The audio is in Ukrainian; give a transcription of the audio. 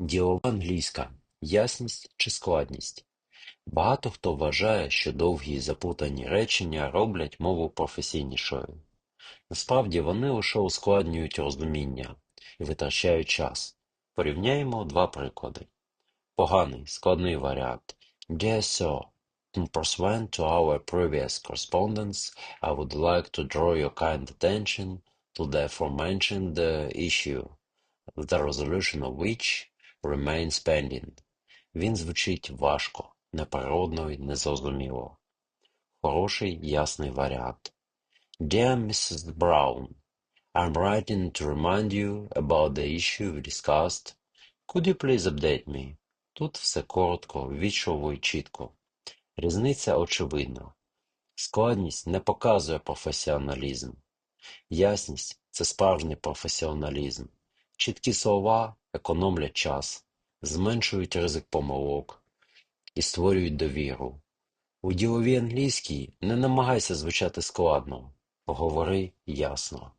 Ділова англійська ясність чи складність. Багато хто вважає, що довгі і заплутані речення роблять мову професійнішою. Насправді вони лише ускладнюють розуміння і витрачають час. Порівняємо два приклади. Поганий, складний варіант. Dear Sir, pursuant to our previous correspondence, I would like to draw your kind attention to the aforementioned uh, issue, the resolution of which remains pending. Він звучить важко, неприродно і незрозуміло. Хороший, ясний варіант. Dear Mrs. Brown, I'm writing to remind you about the issue we discussed. Could you please update me? Тут все коротко, ввічливо і чітко. Різниця очевидна. Складність не показує професіоналізм. Ясність це справжній професіоналізм. Чіткі слова економлять час, зменшують ризик помилок і створюють довіру. У діловій англійській не намагайся звучати складно, говори ясно.